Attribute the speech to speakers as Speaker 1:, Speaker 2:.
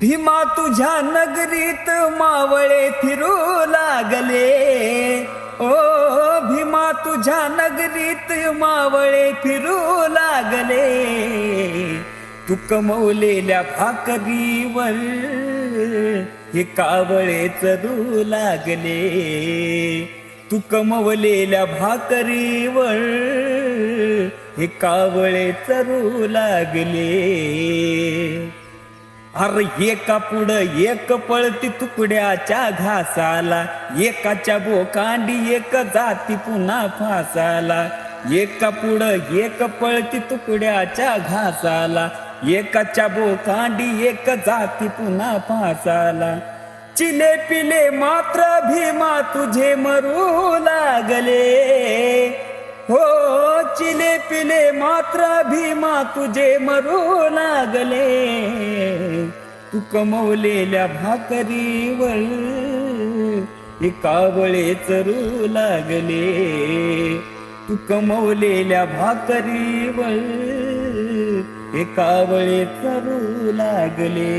Speaker 1: भीमा तुझ्या नगरीत मावळे फिरू लागले. ओ भीमा तुझ्या नगरीत मावळे फिरू लागले. तू कमवलेल्या भाकरीवर हे कावळे चरू लागले. तू कमवलेल्या भाकरीवर हे कावळे चरू लागले. अरे एका पुढं एक पळती तुकड्याच्या घासाला. एकाच्या बोकांडी एक जाती पुन्हा फासाला. एका पुढं एक पळती तुकड्याच्या घासाला. एकाच्या बोकांडी एक जाती पुन्हा फासाला. चिले पिले मात्र भीमा तुझे मरू लागले. मात्र भीमा तुझे मरू लागले. तू कमवलेल्या भाकरीवर हे कावळे चरू लागले. तू कमवलेल्या भाकरीवर हे कावळे चरू लागले.